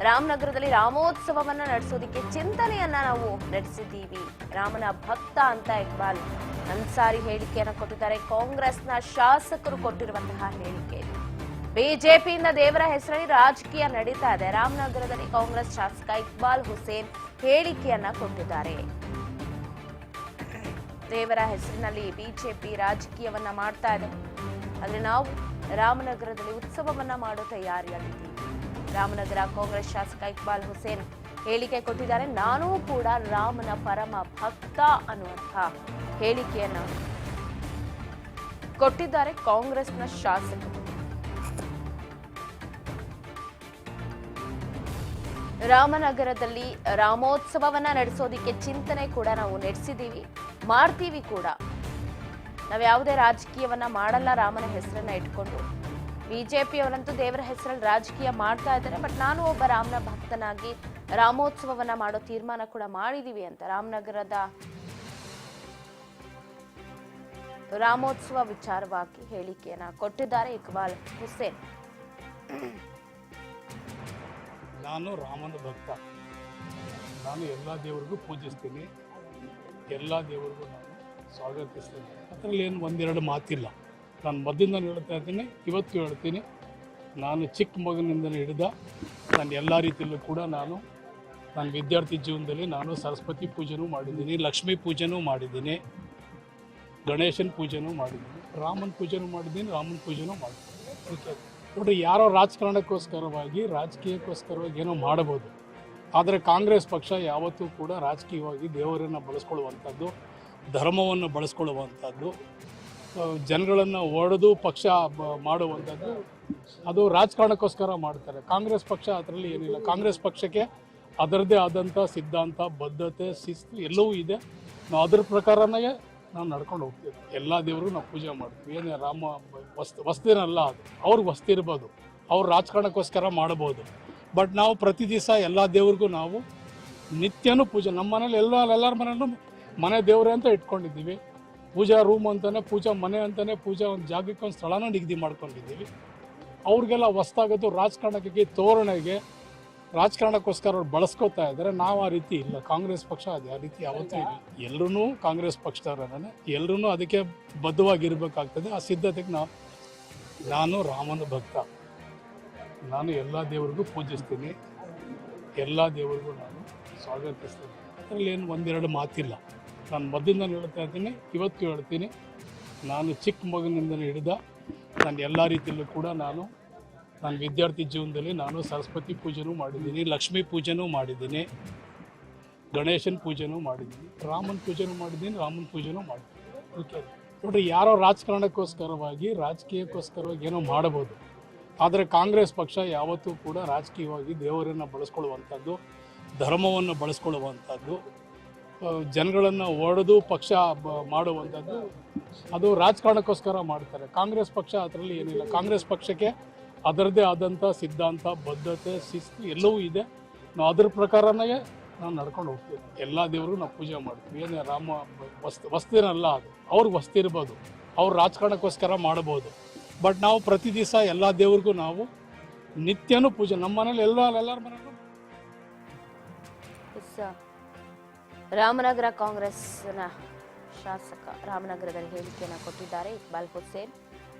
ರಾಮನಗರದಲ್ಲಿ ರಾಮೋತ್ಸವವನ್ನ ನಡೆಸೋದಕ್ಕೆ ಚಿಂತನೆಯನ್ನ ನಾವು ನಡೆಸಿದ್ದೀವಿ. ರಾಮನ ಭಕ್ತ ಅಂತ ಇಕ್ಬಾಲ್ ಅನ್ಸಾರಿ ಹೇಳಿಕೆಯನ್ನ ಕೊಟ್ಟಿದ್ದಾರೆ. ಕಾಂಗ್ರೆಸ್ನ ಶಾಸಕರು ಕೊಟ್ಟಿರುವಂತಹ ಹೇಳಿಕೆ. ಬಿಜೆಪಿಯಿಂದ ದೇವರ ಹೆಸರಲ್ಲಿ ರಾಜಕೀಯ ನಡೀತಾ ಇದೆ. ರಾಮನಗರದಲ್ಲಿ ಕಾಂಗ್ರೆಸ್ ಶಾಸಕ ಇಕ್ಬಾಲ್ ಹುಸೇನ್ ಹೇಳಿಕೆಯನ್ನ ಕೊಟ್ಟಿದ್ದಾರೆ. ದೇವರ ಹೆಸರಿನಲ್ಲಿ ಬಿಜೆಪಿ ರಾಜಕೀಯವನ್ನ ಮಾಡ್ತಾ ಇದೆ. ಆದ್ರೆ ನಾವು ರಾಮನಗರದಲ್ಲಿ ಉತ್ಸವವನ್ನ ಮಾಡೋ ತಯಾರಿಯಲ್ಲಿದ್ದೀವಿ. ರಾಮನಗರ ಕಾಂಗ್ರೆಸ್ ಶಾಸಕ ಇಕ್ಬಾಲ್ ಹುಸೇನ್ ಹೇಳಿಕೆ ಕೊಟ್ಟಿದ್ದಾರೆ. ನಾನೂ ಕೂಡ ರಾಮನ ಪರಮ ಭಕ್ತ ಅನ್ನುವಂಥ ಹೇಳಿಕೆಯನ್ನ ಕೊಟ್ಟಿದ್ದಾರೆ ಕಾಂಗ್ರೆಸ್ನ ಶಾಸಕರು. ರಾಮನಗರದಲ್ಲಿ ರಾಮೋತ್ಸವವನ್ನ ನಡೆಸೋದಿಕ್ಕೆ ಚಿಂತನೆ ಕೂಡ ನಾವು ನಡೆಸಿದೀವಿ ಮಾಡ್ತೀವಿ ಕೂಡ. ನಾವು ಯಾವುದೇ ರಾಜಕೀಯವನ್ನ ಮಾಡಲ್ಲ, ರಾಮನ ಹೆಸರನ್ನ ಇಟ್ಕೊಂಡು. ಬಿಜೆಪಿ ಅವರಂತೂ ದೇವರ ಹೆಸರಲ್ಲಿ ರಾಜಕೀಯ ಮಾಡ್ತಾ ಇದ್ದಾರೆ. ಬಟ್ ನಾನು ಒಬ್ಬ ರಾಮನ ಭಕ್ತನಾಗಿ ರಾಮೋತ್ಸವವನ್ನ ಮಾಡೋ ತೀರ್ಮಾನ ಕೂಡ ಮಾಡಿದೀವಿ ಅಂತ. ರಾಮನಗರದ ರಾಮೋತ್ಸವ ವಿಚಾರವಾಗಿ ಹೇಳಿಕೆಯನ್ನ ಕೊಟ್ಟಿದ್ದಾರೆ ಇಕ್ಬಾಲ್ ಹುಸೇನ್. ನಾನು ರಾಮನ ಭಕ್ತ. ನಾನು ಎಲ್ಲ ದೇವರಿಗೂ ಪೂಜಿಸ್ತೀನಿ. ಎಲ್ಲ ದೇವರಿಗೂ ನಾನು ಸ್ವಾಗತಿಸ್ತೀನಿ. ಅದರಲ್ಲಿ ಏನು ಒಂದೆರಡು ಮಾತಿಲ್ಲ. ನಾನು ಮೊದಲಿಂದ ಹೇಳ್ತಾ ಇದ್ದೀನಿ. ಇವತ್ತು ಹೇಳ್ತೀನಿ. ನಾನು ಚಿಕ್ಕ ಮಗನಿಂದ ಹಿಡಿದ ನಾನು ಎಲ್ಲ ರೀತಿಯಲ್ಲೂ ಕೂಡ ನಾನು ನನ್ನ ವಿದ್ಯಾರ್ಥಿ ಜೀವನದಲ್ಲಿ ನಾನು ಸರಸ್ವತಿ ಪೂಜೆನೂ ಮಾಡಿದ್ದೀನಿ, ಲಕ್ಷ್ಮೀ ಪೂಜೆನೂ ಮಾಡಿದ್ದೀನಿ, ಗಣೇಶನ ಪೂಜೆನೂ ಮಾಡಿದ್ದೀನಿ, ರಾಮನ ಪೂಜೆನೂ ಮಾಡಿದ್ದೀನಿ, ರಾಮನ ಪೂಜೆನೂ ಮಾಡಿದ್ದೀನಿ. ನೋಡ್ರಿ, ಯಾರೋ ರಾಜಕಾರಣಕ್ಕೋಸ್ಕರವಾಗಿ, ರಾಜಕೀಯಕ್ಕೋಸ್ಕರವಾಗಿ ಏನೋ ಮಾಡಬಹುದು. ಆದರೆ ಕಾಂಗ್ರೆಸ್ ಪಕ್ಷ ಯಾವತ್ತೂ ಕೂಡ ರಾಜಕೀಯವಾಗಿ ದೇವರನ್ನು ಬಳಸ್ಕೊಳ್ಳುವಂಥದ್ದು, ಧರ್ಮವನ್ನು ಬಳಸ್ಕೊಳ್ಳುವಂಥದ್ದು ಜನಗಳನ್ನು ಒಡೆದು ಪಕ್ಷ ಮಾಡುವಂಥದ್ದು ಅದು ರಾಜಕಾರಣಕ್ಕೋಸ್ಕರ ಮಾಡ್ತಾರೆ. ಕಾಂಗ್ರೆಸ್ ಪಕ್ಷ ಅದರಲ್ಲಿ ಏನಿಲ್ಲ. ಕಾಂಗ್ರೆಸ್ ಪಕ್ಷಕ್ಕೆ ಅದರದ್ದೇ ಆದಂಥ ಸಿದ್ಧಾಂತ, ಬದ್ಧತೆ, ಶಿಸ್ತು ಎಲ್ಲವೂ ಇದೆ. ನಾವು ಅದ್ರ ಪ್ರಕಾರನೇ ನಾವು ನಡ್ಕೊಂಡು ಹೋಗ್ತೀವಿ. ಎಲ್ಲ ದೇವರು ನಾವು ಪೂಜೆ ಮಾಡ್ತೀವಿ. ಏನೇ ರಾಮ ವಸ್ತು, ವಸ್ತಿನಲ್ಲ ಅದು. ಅವ್ರಿಗೆ ವಸ್ತು ಇರ್ಬೋದು. ಅವ್ರು ರಾಜಕಾರಣಕ್ಕೋಸ್ಕರ ಮಾಡ್ಬೋದು. ಬಟ್ ನಾವು ಪ್ರತಿ ದಿವಸ ಎಲ್ಲ ದೇವ್ರಿಗೂ ನಾವು ನಿತ್ಯನೂ ಪೂಜೆ. ನಮ್ಮ ಮನೇಲಿ ಎಲ್ಲ, ಎಲ್ಲರ ಮನೇಲೂ ಮನೆ ದೇವ್ರೆ ಅಂತ ಇಟ್ಕೊಂಡಿದ್ದೀವಿ. ಪೂಜಾ ರೂಮ್ ಅಂತಾನೆ, ಪೂಜಾ ಮನೆ ಅಂತಾನೆ, ಪೂಜಾ ಒಂದು ಜಾಗಕ್ಕೆ ಒಂದು ಸ್ಥಳನ ನಿಗದಿ ಮಾಡ್ಕೊಂಡಿದ್ದೀವಿ. ಅವ್ರಿಗೆಲ್ಲ ಹೊಸ್ತಾಗೋದು ರಾಜಕಾರಣಕ್ಕೆ ತೋರಣೆಗೆ, ರಾಜಕಾರಣಕ್ಕೋಸ್ಕರ ಅವ್ರು ಬಳಸ್ಕೊತಾ ಇದ್ದಾರೆ. ನಾವು ಆ ರೀತಿ ಇಲ್ಲ. ಕಾಂಗ್ರೆಸ್ ಪಕ್ಷ ಅದು, ಆ ರೀತಿ ಯಾವತ್ತೂ ಇಲ್ಲ. ಎಲ್ಲರೂ ಕಾಂಗ್ರೆಸ್ ಪಕ್ಷದವರೇ ಎಲ್ಲರೂ ಅದಕ್ಕೆ ಬದ್ಧವಾಗಿರ್ಬೇಕಾಗ್ತದೆ. ಆ ಸಿದ್ಧತೆಗೆ ನಾವು, ನಾನು ರಾಮನ ಭಕ್ತ. ನಾನು ಎಲ್ಲ ದೇವರಿಗೂ ಪೂಜಿಸ್ತೀನಿ. ಎಲ್ಲ ದೇವರಿಗೂ ನಾನು ಸ್ವಾಗತಿಸ್ತೀನಿ. ಅದರಲ್ಲಿ ಏನು ಒಂದೆರಡು ಮಾತಿಲ್ಲ. ನಾನು ಮೊದಲಿಂದ ಹೇಳ್ತಾ ಇದ್ದೀನಿ, ಇವತ್ತು ಹೇಳ್ತೀನಿ. ನಾನು ಚಿಕ್ಕ ಮಗನಿಂದ ಹಿಡಿದ, ನಾನು ಎಲ್ಲ ರೀತಿಯಲ್ಲೂ ಕೂಡ ನಾನು ನನ್ನ ವಿದ್ಯಾರ್ಥಿ ಜೀವನದಲ್ಲಿ ನಾನು ಸರಸ್ವತಿ ಪೂಜೆನೂ ಮಾಡಿದ್ದೀನಿ, ಲಕ್ಷ್ಮೀ ಪೂಜೆನೂ ಮಾಡಿದ್ದೀನಿ, ಗಣೇಶನ ಪೂಜೆನೂ ಮಾಡಿದ್ದೀನಿ, ರಾಮನ ಪೂಜೆನೂ ಮಾಡಿದ್ದೀನಿ, ರಾಮನ ಪೂಜೆನೂ ಮಾಡಿದ್ದೀನಿ. ಓಕೆ ನೋಡ್ರಿ, ಯಾರೋ ರಾಜಕಾರಣಕ್ಕೋಸ್ಕರವಾಗಿ, ರಾಜಕೀಯಕ್ಕೋಸ್ಕರವಾಗಿ ಏನೋ ಮಾಡಬಹುದು. ಆದರೆ ಕಾಂಗ್ರೆಸ್ ಪಕ್ಷ ಯಾವತ್ತೂ ಕೂಡ ರಾಜಕೀಯವಾಗಿ ದೇವರನ್ನು ಬಳಸ್ಕೊಳ್ಳುವಂಥದ್ದು, ಧರ್ಮವನ್ನು ಬಳಸ್ಕೊಳ್ಳುವಂಥದ್ದು ಜನಗಳನ್ನು ಒಡೆದು ಪಕ್ಷ ಮಾಡುವಂಥದ್ದು ಅದು ರಾಜಕಾರಣಕ್ಕೋಸ್ಕರ ಮಾಡ್ತಾರೆ. ಕಾಂಗ್ರೆಸ್ ಪಕ್ಷ ಅದರಲ್ಲಿ ಏನಿಲ್ಲ. ಕಾಂಗ್ರೆಸ್ ಪಕ್ಷಕ್ಕೆ ಅದರದ್ದೇ ಆದಂಥ ಸಿದ್ಧಾಂತ, ಬದ್ಧತೆ, ಶಿಸ್ತು ಎಲ್ಲವೂ ಇದೆ. ನಾವು ಅದ್ರ ಪ್ರಕಾರನೇ ನಾವು ನಡ್ಕೊಂಡು ಹೋಗ್ತೀವಿ. ಎಲ್ಲ ದೇವರಿಗೂ ನಾವು ಪೂಜೆ ಮಾಡ್ತೀವಿ. ಏನೇ ರಾಮ ವಸ್ತು, ವಸ್ತಿನಲ್ಲ ಅದು. ಅವ್ರಿಗೆ ವಸ್ತಿ ಇರ್ಬೋದು. ಅವ್ರು ರಾಜಕಾರಣಕ್ಕೋಸ್ಕರ ಮಾಡ್ಬೋದು. ಬಟ್ ನಾವು ಪ್ರತಿ ದಿವಸ ಎಲ್ಲ ದೇವ್ರಿಗೂ ನಾವು ನಿತ್ಯನೂ ಪೂಜೆ. ನಮ್ಮ ಮನೇಲಿ ಎಲ್ಲ, ಎಲ್ಲರ ಮನೇಲೂ ರಾಮನಗರ ಕಾಂಗ್ರೆಸ್ನ ಶಾಸಕ ರಾಮನಗರದಲ್ಲಿ ಹೇಳಿಕೆಯನ್ನು ಕೊಟ್ಟಿದ್ದಾರೆ ಇಕ್ಬಾಲ್ ಹುಸೇನ್.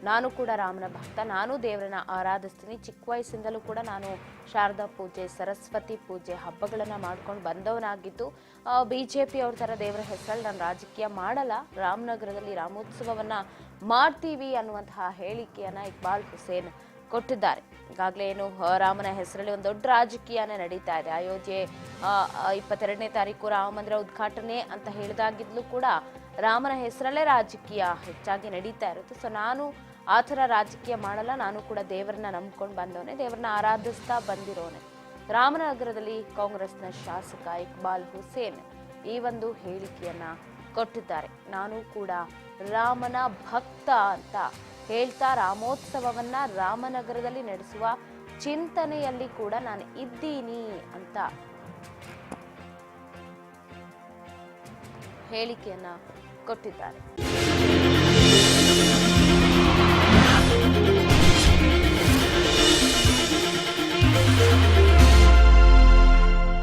ನಾನು ಕೂಡ ರಾಮನ ಭಕ್ತ, ನಾನು ದೇವರನ್ನ ಆರಾಧಿಸ್ತೀನಿ. ಚಿಕ್ಕ ವಯಸ್ಸಿಂದಲೂ ಕೂಡ ನಾನು ಶಾರದಾ ಪೂಜೆ, ಸರಸ್ವತಿ ಪೂಜೆ ಹಬ್ಬಗಳನ್ನು ಮಾಡ್ಕೊಂಡು ಬಂದವನಾಗಿದ್ದು ಬಿ ಜೆ ಪಿ ಅವ್ರ ಥರ ದೇವರ ಹೆಸರಲ್ಲಿ ನಾನು ರಾಜಕೀಯ ಮಾಡಲ್ಲ. ರಾಮನಗರದಲ್ಲಿ ರಾಮೋತ್ಸವವನ್ನು ಮಾಡ್ತೀವಿ ಅನ್ನುವಂತಹ ಹೇಳಿಕೆಯನ್ನು ಇಕ್ಬಾಲ್ ಹುಸೇನ್ ಕೊಟ್ಟಿದ್ದಾರೆ. ಈಗಾಗಲೇ ಏನು ರಾಮನ ಹೆಸರಲ್ಲಿ ಒಂದು ದೊಡ್ಡ ರಾಜಕೀಯನೇ ನಡೀತಾ ಇದೆ. ಅಯೋಧ್ಯೆ ಇಪ್ಪತ್ತೆರಡನೇ ತಾರೀಕು ರಾಮ ಮಂದಿರ ಉದ್ಘಾಟನೆ ಅಂತ ಹೇಳಿದಾಗಿದ್ಲೂ ಕೂಡ ರಾಮನ ಹೆಸರಲ್ಲೇ ರಾಜಕೀಯ ಹೆಚ್ಚಾಗಿ ನಡೀತಾ ಇರುತ್ತೆ. ಸೊ ನಾನು ಆ ಥರ ರಾಜಕೀಯ ಮಾಡಲ್ಲ. ನಾನು ಕೂಡ ದೇವರನ್ನ ನಂಬ್ಕೊಂಡು ಬಂದವನೇ, ದೇವರನ್ನ ಆರಾಧಿಸ್ತಾ ಬಂದಿರೋನೆ. ರಾಮನಗರದಲ್ಲಿ ಕಾಂಗ್ರೆಸ್ನ ಶಾಸಕ ಇಕ್ಬಾಲ್ ಹುಸೇನ್ ಈ ಒಂದು ಹೇಳಿಕೆಯನ್ನ ಕೊಟ್ಟಿದ್ದಾರೆ. ನಾನು ಕೂಡ ರಾಮನ ಭಕ್ತ ಅಂತ ಹೇಳ್ತಾ ರಾಮೋತ್ಸವವನ್ನ ರಾಮನಗರದಲ್ಲಿ ನಡೆಸುವ ಚಿಂತನೆಯಲ್ಲಿ ಕೂಡ ನಾನು ಇದ್ದೀನಿ ಅಂತ ಹೇಳಿಕೆಯನ್ನ ಕೊಟ್ಟಿದ್ದಾರೆ.